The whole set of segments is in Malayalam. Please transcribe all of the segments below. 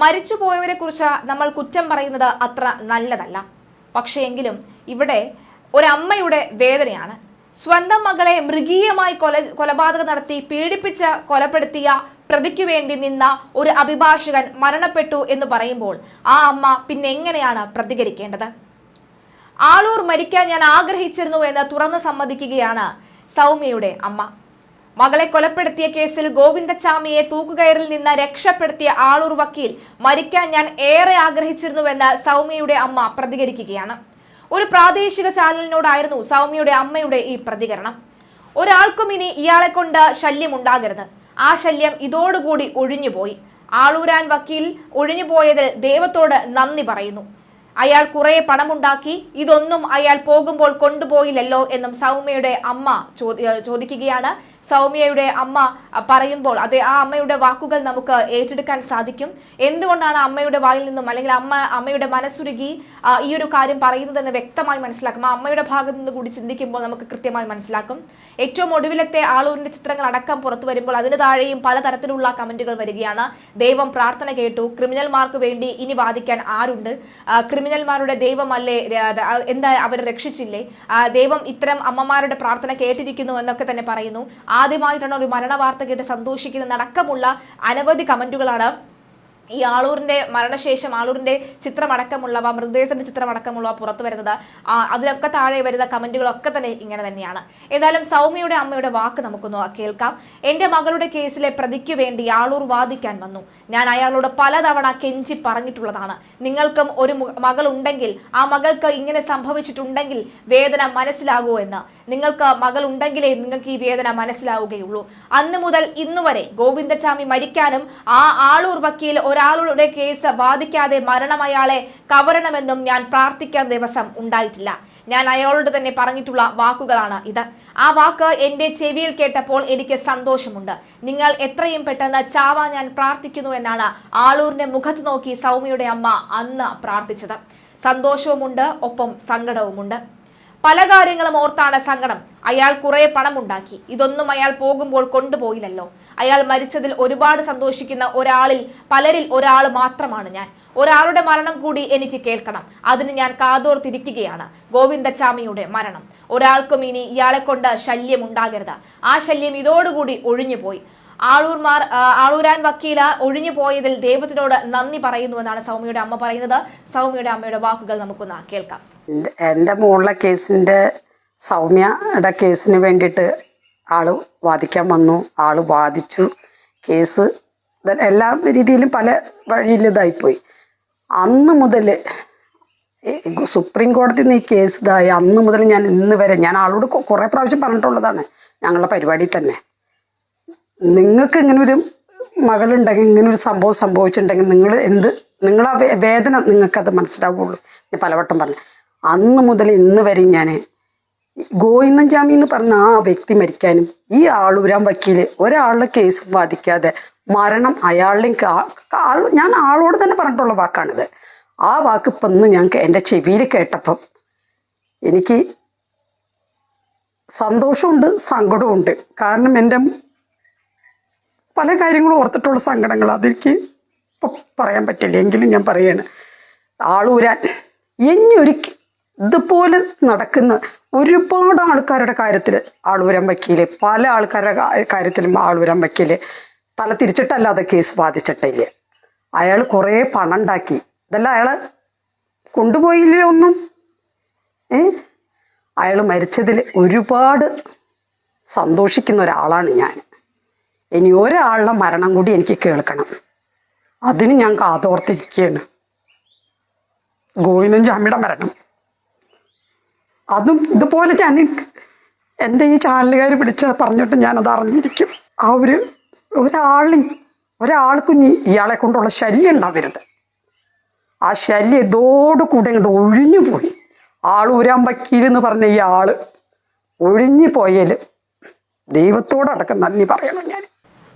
മരിച്ചുപോയവരെ കുറിച്ച് നമ്മൾ കുറ്റം പറയുന്നത് അത്ര നല്ലതല്ല. പക്ഷേ എങ്കിലും ഇവിടെ ഒരമ്മയുടെ വേദനയാണ്. സ്വന്തം മകളെ മൃഗീയമായി കൊല കൊലപാതകം നടത്തി പീഡിപ്പിച്ച് കൊലപ്പെടുത്തിയ പ്രതിക്കു വേണ്ടി നിന്ന ഒരു അഭിഭാഷകൻ മരണപ്പെട്ടു എന്ന് പറയുമ്പോൾ ആ അമ്മ പിന്നെ എങ്ങനെയാണ് പ്രതികരിക്കേണ്ടത്? ആളൂർ മരിക്കാൻ ഞാൻ ആഗ്രഹിച്ചിരുന്നു എന്ന് തുറന്ന് സമ്മതിക്കുകയാണ് സൗമ്യയുടെ അമ്മ. മകളെ കൊലപ്പെടുത്തിയ കേസിൽ ഗോവിന്ദച്ചാമിയെ തൂക്കുകയറിൽ നിന്ന് രക്ഷപ്പെടുത്തിയ ആളൂർ വക്കീൽ മരിക്കാൻ ഞാൻ ഏറെ ആഗ്രഹിച്ചിരുന്നുവെന്ന് സൗമ്യയുടെ അമ്മ പ്രതികരിക്കുകയാണ്. ഒരു പ്രാദേശിക ചാനലിനോടായിരുന്നു സൗമ്യയുടെ അമ്മയുടെ ഈ പ്രതികരണം. ഒരാൾക്കും ഇനി ഇയാളെ കൊണ്ട് ശല്യം ഉണ്ടാകരുത്. ആ ശല്യം ഇതോടുകൂടി ഒഴിഞ്ഞുപോയി. ആളൂരാൻ വക്കീൽ ഒഴിഞ്ഞുപോയതിൽ ദൈവത്തോട് നന്ദി പറയുന്നു. അയാൾ കുറെ പണമുണ്ടാക്കി ഇതൊന്നും അയാൾ പോകുമ്പോൾ കൊണ്ടുപോയില്ലല്ലോ എന്നും സൗമ്യയുടെ അമ്മ ചോദിക്കുകയാണ്. സൗമ്യയുടെ അമ്മ പറയുമ്പോൾ അതെ ആ അമ്മയുടെ വാക്കുകൾ നമുക്ക് ഏറ്റെടുക്കാൻ സാധിക്കും. എന്തുകൊണ്ടാണ് അമ്മയുടെ വായിൽ നിന്നും അല്ലെങ്കിൽ അമ്മ അമ്മയുടെ മനസ്സുരുകി ഈ ഒരു കാര്യം പറയുന്നതെന്ന് വ്യക്തമായി മനസ്സിലാക്കും? ആ അമ്മയുടെ ഭാഗത്തു നിന്ന് കൂടി ചിന്തിക്കുമ്പോൾ നമുക്ക് കൃത്യമായി മനസ്സിലാക്കും. ഏറ്റവും ഒടുവിലത്തെ ആളൂരിന്റെ ചിത്രങ്ങൾ അടക്കം പുറത്തു വരുമ്പോൾ അതിന് താഴെയും പലതരത്തിലുള്ള കമന്റുകൾ വരികയാണ്. ദൈവം പ്രാർത്ഥന കേട്ടു. ക്രിമിനൽമാർക്ക് വേണ്ടി ഇനി വാദിക്കാൻ ആരുണ്ട്? ക്രിമിനൽമാരുടെ ദൈവമല്ലേ എന്താ അവർ രക്ഷിച്ചില്ലേ? ദൈവം ഇത്തരം അമ്മമാരുടെ പ്രാർത്ഥന കേട്ടിരിക്കുന്നു എന്നൊക്കെ തന്നെ പറയുന്നു. ആദ്യമായിട്ടാണ് ഒരു മരണ വാർത്ത കേട്ട് സന്തോഷിക്കുന്നതടക്കമുള്ള അനവധി കമന്റുകളാണ്. ഈ ആളൂരിന്റെ മരണശേഷം ആളൂരിന്റെ ചിത്രമടക്കമുള്ളവ മൃതദേഹത്തിന്റെ ചിത്രമടക്കമുള്ളവ പുറത്തു വരുന്നത് അതിലൊക്കെ താഴെ വരുന്ന കമന്റുകളൊക്കെ തന്നെ ഇങ്ങനെ തന്നെയാണ്. ഏതായാലും സൗമ്യയുടെ അമ്മയുടെ വാക്ക് നമുക്കൊന്ന് കേൾക്കാം. എന്റെ മകളുടെ കേസിലെ പ്രതിക്ക് വേണ്ടി ആളൂർ വാദിക്കാൻ വന്നു. ഞാൻ അയാളോട് പലതവണ കെഞ്ചി പറഞ്ഞിട്ടുള്ളതാണ്. നിങ്ങൾക്കും ഒരു മകളുണ്ടെങ്കിൽ ആ മകൾക്ക് ഇങ്ങനെ സംഭവിച്ചിട്ടുണ്ടെങ്കിൽ വേദന മനസ്സിലാകൂ എന്ന്. നിങ്ങൾക്ക് മകൾ ഉണ്ടെങ്കിലേ നിങ്ങൾക്ക് ഈ വേദന മനസ്സിലാവുകയുള്ളൂ. അന്ന് മുതൽ ഇന്നു വരെ ഗോവിന്ദച്ചാമി മരിക്കാനും ആ ആളൂർ വക്കീൽ ഒരാളുടെ കേസ് ബാധിക്കാതെ മരണം അയാളെ കവരണമെന്നും ഞാൻ പ്രാർത്ഥിക്കാൻ ദിവസം ഉണ്ടായിട്ടില്ല. ഞാൻ അയാളോട് തന്നെ പറഞ്ഞിട്ടുള്ള വാക്കുകളാണ് ഇത്. ആ വാക്ക് എന്റെ ചെവിയിൽ കേട്ടപ്പോൾ എനിക്ക് സന്തോഷമുണ്ട്. നിങ്ങൾ എത്രയും പെട്ടെന്ന് ചാവാ ഞാൻ പ്രാർത്ഥിക്കുന്നു എന്നാണ് ആളൂരിന്റെ മുഖത്ത് നോക്കി സൗമ്യയുടെ അമ്മ അന്ന് പ്രാർത്ഥിച്ചത്. സന്തോഷവുമുണ്ട് ഒപ്പം സങ്കടവുമുണ്ട്. പല കാര്യങ്ങളും ഓർത്താണ് സങ്കടം. അയാൾ കുറെ പണമുണ്ടാക്കി ഇതൊന്നും അയാൾ പോകുമ്പോൾ കൊണ്ടുപോയില്ലല്ലോ. അയാൾ മരിച്ചതിൽ ഒരുപാട് സന്തോഷിക്കുന്ന ഒരാളിൽ പലരിൽ ഒരാൾ മാത്രമാണ് ഞാൻ. ഒരാളുടെ മരണം കൂടി എനിക്ക് കേൾക്കണം. അതിന് ഞാൻ കാതോർത്തിരിക്കുകയാണ്. ഗോവിന്ദച്ചാമിയുടെ മരണം. ഒരാൾക്കും ഇനി ഇയാളെ കൊണ്ട് ശല്യം ഉണ്ടാകരുത്. ആ ശല്യം ഇതോടുകൂടി ഒഴിഞ്ഞുപോയി. ആളൂർമാർ ആളൂരാൻ വക്കീല ഒഴിഞ്ഞു പോയതിൽ ദൈവത്തിനോട് നന്ദി പറയുന്നു എന്നാണ് സൗമ്യയുടെ അമ്മ പറയുന്നത്. സൗമ്യയുടെ അമ്മയുടെ വാക്കുകൾ നമുക്കൊന്ന് കേൾക്കാം. എന്റെ- മോളിലെ കേസിന്റെ സൗമ്യയുടെ കേസിന് വേണ്ടിയിട്ട് ആൾ വാദിക്കാൻ വന്നു. ആൾ വാദിച്ചു. കേസ് എല്ലാ രീതിയിലും പല വഴിയിൽ ഇതായിപ്പോയി. അന്ന് മുതൽ സുപ്രീം കോടതി നീ കേസ് ഇതായി. അന്ന് മുതൽ ഞാൻ ഇന്ന് വരെ ഞാൻ ആളോട് കുറേ പ്രാവശ്യം പറഞ്ഞിട്ടുള്ളതാണ്. ഞങ്ങളുടെ പരിപാടി തന്നെ. നിങ്ങൾക്ക് ഇങ്ങനെ ഒരു മകളുണ്ടെങ്കിൽ ഇങ്ങനെ ഒരു സംഭവം സംഭവിച്ചിട്ടുണ്ടെങ്കിൽ നിങ്ങൾ എന്ത് വേ- വേദന നിങ്ങൾക്കത് മനസ്സിലാവുള്ളൂ. ഞാൻ പലവട്ടം പറഞ്ഞു. അന്ന് മുതൽ ഇന്ന് വരെ ഞാൻ ഗോവിന്ദൻ ജാമി എന്ന് പറഞ്ഞ ആ വ്യക്തി മരിക്കാനും ഈ ആളൂരാൻ വക്കീൽ ഒരാളുടെ കേസ് ബാധിക്കാതെ മരണം അയാളുടെയും ആൾ- ഞാൻ ആളോട് തന്നെ പറഞ്ഞിട്ടുള്ള വാക്കാണിത്. ആ വാക്ക് ഇപ്പം ഇന്ന് ഞാൻ എന്റെ ചെവിയിൽ കേട്ടപ്പം എനിക്ക് സന്തോഷമുണ്ട് സങ്കടമുണ്ട് കാരണം എന്റെ പല കാര്യങ്ങളും ഓർത്തിട്ടുള്ള സങ്കടങ്ങൾ. അതെനിക്ക് ഇപ്പം പറയാൻ പറ്റില്ല. എങ്കിലും ഞാൻ പറയാണ് ആളൂരാൻ ഇനിയൊരു ഇതുപോലെ നടക്കുന്ന ഒരുപാട് ആൾക്കാരുടെ കാര്യത്തിൽ ആളൂരാൻ വക്കീൽ പല ആൾക്കാരുടെ കാര്യത്തിലും ആളൂരാൻ വക്കീൽ തല തിരിച്ചിട്ടല്ലാതെ കേസ് ബാധിച്ചിട്ടില്ല. അയാൾ കുറേ പണം ഉണ്ടാക്കി. ഇതെല്ലാം അയാൾ കൊണ്ടുപോയില്ലേ ഒന്നും? ഏ? അയാൾ മരിച്ചതിൽ ഒരുപാട് സന്തോഷിക്കുന്ന ഒരാളാണ് ഞാൻ. ഇനി ഒരാളുടെ മരണം കൂടി എനിക്ക് കേൾക്കണം. അതിന് ഞാൻ കാതോർത്തിരിക്കുകയാണ്. ഗോവിന്ദൻ ജാമ്യയുടെ മരണം. അതും ഇതുപോലെ ഞാൻ എന്റെ ഈ ചാനലുകാർ പിടിച്ച് പറഞ്ഞിട്ട് ഞാനത് അറിഞ്ഞിരിക്കും. ആ ഒരു ഒരാളിന് ഒരാൾക്കും ഇയാളെ കൊണ്ടുള്ള ശല്യം ഉണ്ടാവരുത്. ആ ശല്യം ഇതോടുകൂടെ ഇങ്ങോട്ട് ഒഴിഞ്ഞു പോയി. ആൾ ഊരാൻ വക്കീലെന്ന് പറഞ്ഞ ഈ ആൾ ഒഴിഞ്ഞു പോയാൽ ദൈവത്തോടടക്കം നന്ദി പറയണം ഞാൻ.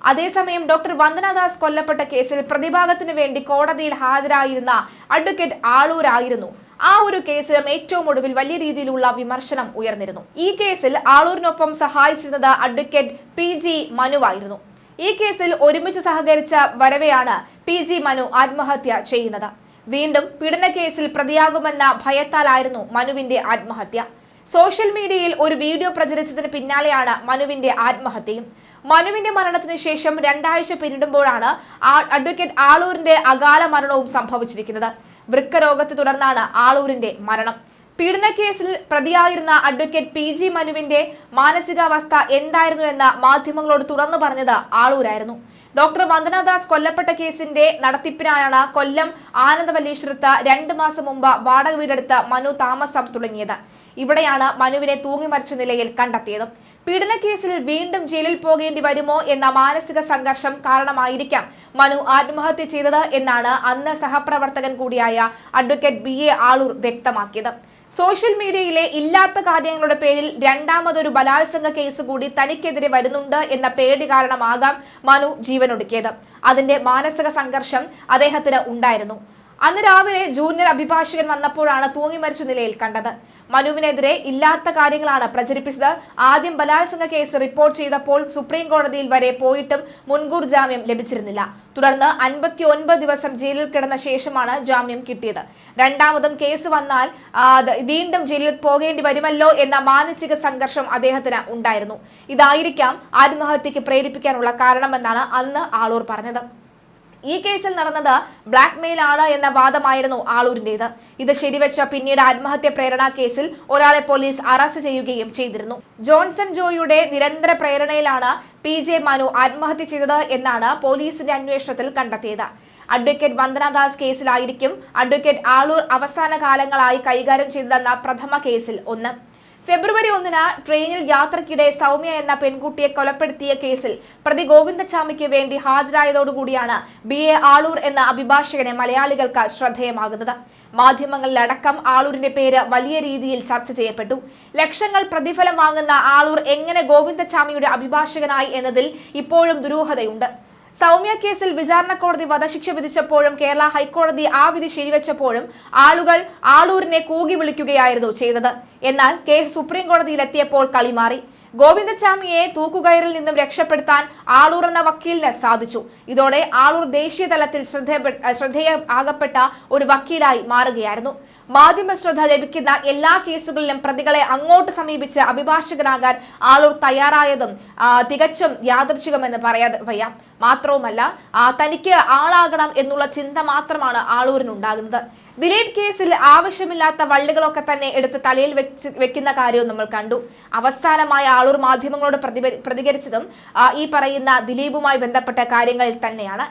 അതേസമയം ഡോക്ടർ വന്ദനദാസ് കൊല്ലപ്പെട്ട കേസിൽ പ്രതിഭാഗത്തിനു വേണ്ടി കോടതിയിൽ ഹാജരായിരുന്ന അഡ്വക്കേറ്റ് ആളൂരായിരുന്നു. ആ ഒരു കേസിലും ഏറ്റവും ഒടുവിൽ വലിയ രീതിയിലുള്ള വിമർശനം ഉയർന്നിരുന്നു. ഈ കേസിൽ ആളൂരിനൊപ്പം സഹായിച്ചിരുന്നത് അഡ്വക്കേറ്റ് പി ജി മനുവായിരുന്നു. ഈ കേസിൽ ഒരുമിച്ച് സഹകരിച്ച വരവെയാണ് പി ജി മനു ആത്മഹത്യ ചെയ്യുന്നത്. വീണ്ടും പീഡനക്കേസിൽ പ്രതിയാകുമെന്ന ഭയത്താലായിരുന്നു മനുവിന്റെ ആത്മഹത്യ. സോഷ്യൽ മീഡിയയിൽ ഒരു വീഡിയോ പ്രചരിച്ചതിന് പിന്നാലെയാണ് മനുവിന്റെ ആത്മഹത്യയും. മനുവിന്റെ മരണത്തിന് ശേഷം രണ്ടാഴ്ച പിന്നിടുമ്പോഴാണ് അഡ്വക്കേറ്റ് ആളൂരിന്റെ അകാല മരണവും സംഭവിച്ചിരിക്കുന്നത്. വൃക്കരോഗത്തെ തുടർന്നാണ് ആളൂരിന്റെ മരണം. പീഡനക്കേസിൽ പ്രതിയായിരുന്ന അഡ്വക്കേറ്റ് പി ജി മനുവിന്റെ മാനസികാവസ്ഥ എന്തായിരുന്നു എന്ന് മാധ്യമങ്ങളോട് തുറന്നു പറഞ്ഞത് ആളൂരായിരുന്നു. ഡോക്ടർ വന്ദനാദാസ് കൊല്ലപ്പെട്ട കേസിന്റെ നടത്തിപ്പിനായാണ് കൊല്ലം ആനന്ദവല്ലീശ്വരത്ത് രണ്ട് മാസം മുമ്പ് വാടക വീടെടുത്ത് മനു താമസം തുടങ്ങിയത്. ഇവിടെയാണ് മനുവിനെ തൂങ്ങി മരിച്ച നിലയിൽ കണ്ടെത്തിയത്. പീഡനക്കേസിൽ വീണ്ടും ജയിലിൽ പോകേണ്ടി വരുമോ എന്ന മാനസിക സംഘർഷം കാരണമായിരിക്കാം മനു ആത്മഹത്യ ചെയ്തത് എന്നാണ് അന്ന് സഹപ്രവർത്തകൻ കൂടിയായ അഡ്വക്കേറ്റ് ബി എ ആളൂർ വ്യക്തമാക്കിയത്. സോഷ്യൽ മീഡിയയിലെ ഇല്ലാത്ത കാര്യങ്ങളുടെ പേരിൽ രണ്ടാമതൊരു ബലാത്സംഗ കേസ് കൂടി തനിക്കെതിരെ വരുന്നുണ്ട് എന്ന പേടി കാരണമാകാം മനു ജീവനൊടുക്കിയത്. അതിന്റെ മാനസിക സംഘർഷം അദ്ദേഹത്തിന് ഉണ്ടായിരുന്നു. അന്ന് രാവിലെ ജൂനിയർ അഭിഭാഷകൻ വന്നപ്പോഴാണ് തൂങ്ങി മരിച്ച നിലയിൽ കണ്ടത്. മനുവിനെതിരെ ഇല്ലാത്ത കാര്യങ്ങളാണ് പ്രചരിപ്പിച്ചത്. ആദ്യം ബലാത്സംഗ കേസ് റിപ്പോർട്ട് ചെയ്തപ്പോൾ സുപ്രീം കോടതിയിൽ വരെ പോയിട്ടും മുൻകൂർ ജാമ്യം ലഭിച്ചിരുന്നില്ല. തുടർന്ന് അൻപത്തി ഒൻപത് ദിവസം ജയിലിൽ കിടന്ന ശേഷമാണ് ജാമ്യം കിട്ടിയത്. രണ്ടാമതും കേസ് വന്നാൽ വീണ്ടും ജയിലിൽ പോകേണ്ടി വരുമല്ലോ എന്ന മാനസിക സംഘർഷം അദ്ദേഹത്തിന് ഉണ്ടായിരുന്നു. ഇതായിരിക്കാം ആത്മഹത്യക്ക് പ്രേരിപ്പിക്കാനുള്ള കാരണമെന്നാണ് അന്ന് ആളൂർ പറഞ്ഞത്. ഈ കേസിൽ നടന്നത് ബ്ലാക്ക് മെയിൽ ആണ് എന്ന വാദമായിരുന്നു ആളൂരിന്റേത് ഇത് ശരിവെച്ച പിന്നീട് ആത്മഹത്യ പ്രേരണ കേസിൽ ഒരാളെ പോലീസ് അറസ്റ്റ് ചെയ്യുകയും ചെയ്തിരുന്നു. ജോൺസൺ ജോയിയുടെ നിരന്തര പ്രേരണയിലാണ് പി ജെ മനു ആത്മഹത്യ ചെയ്തത് എന്നാണ് പോലീസിന്റെ അന്വേഷണത്തിൽ കണ്ടെത്തിയത്. അഡ്വക്കേറ്റ് വന്ദനാദാസ് കേസിലായിരിക്കും അഡ്വക്കേറ്റ് ആളൂർ അവസാന കാലങ്ങളായി കൈകാര്യം ചെയ്തതെന്ന പ്രഥമ കേസിൽ ഒന്ന്. ഫെബ്രുവരി ഒന്നിന് ട്രെയിനിൽ യാത്രക്കിടെ സൗമ്യ എന്ന പെൺകുട്ടിയെ കൊലപ്പെടുത്തിയ കേസിൽ പ്രതി ഗോവിന്ദച്ചാമിക്ക് വേണ്ടി ഹാജരായതോടുകൂടിയാണ് ബി എ ആളൂർ എന്ന അഭിഭാഷകനെ മലയാളികൾക്ക് ശ്രദ്ധേയമാകുന്നത്. മാധ്യമങ്ങളിലടക്കം ആളൂരിന്റെ പേര് വലിയ രീതിയിൽ ചർച്ച ചെയ്യപ്പെട്ടു. ലക്ഷങ്ങൾ പ്രതിഫലം വാങ്ങുന്ന ആളൂർ എങ്ങനെ ഗോവിന്ദച്ചാമിയുടെ അഭിഭാഷകനായി എന്നതിൽ ഇപ്പോഴും ദുരൂഹതയുണ്ട്. സൗമ്യ കേസിൽ വിചാരണ കോടതി വധശിക്ഷ വിധിച്ചപ്പോഴും കേരള ഹൈക്കോടതി ആ വിധി ശരിവെച്ചപ്പോഴും ആളുകൾ ആളൂരിനെ കൂകി വിളിക്കുകയായിരുന്നു ചെയ്തത്. എന്നാൽ കേസ് സുപ്രീം കോടതിയിലെത്തിയപ്പോൾ കളിമാറി ഗോവിന്ദച്ചാമിയെ തൂക്കുകയറിൽ നിന്നും രക്ഷപ്പെടുത്താൻ ആളൂർ എന്ന വക്കീലിന് സാധിച്ചു. ഇതോടെ ആളൂർ ദേശീയ തലത്തിൽ ശ്രദ്ധേയ ശ്രദ്ധേയ ആകപ്പെട്ട ഒരു വക്കീലായി മാറുകയായിരുന്നു. മാധ്യമ ശ്രദ്ധ ലഭിക്കുന്ന എല്ലാ കേസുകളിലും പ്രതികളെ അങ്ങോട്ട് സമീപിച്ച് അഭിഭാഷകനാകാൻ ആളൂർ തയ്യാറായതും തികച്ചും യാദർശികമെന്ന് പറയാ വയ്യ. മാത്രവുമല്ല തനിക്ക് ആളാകണം എന്നുള്ള ചിന്ത മാത്രമാണ് ആളൂരിനുണ്ടാകുന്നത്. ദിലീപ് കേസിൽ ആവശ്യമില്ലാത്ത വള്ളികളൊക്കെ തന്നെ എടുത്ത് തലയിൽ വെച്ച് വെക്കുന്ന കാര്യവും നമ്മൾ കണ്ടു. അവസാനമായ ആളൂർ മാധ്യമങ്ങളോട് പ്രതി പ്രതികരിച്ചതും ഈ പറയുന്ന ദിലീപുമായി ബന്ധപ്പെട്ട കാര്യങ്ങളിൽ തന്നെയാണ്.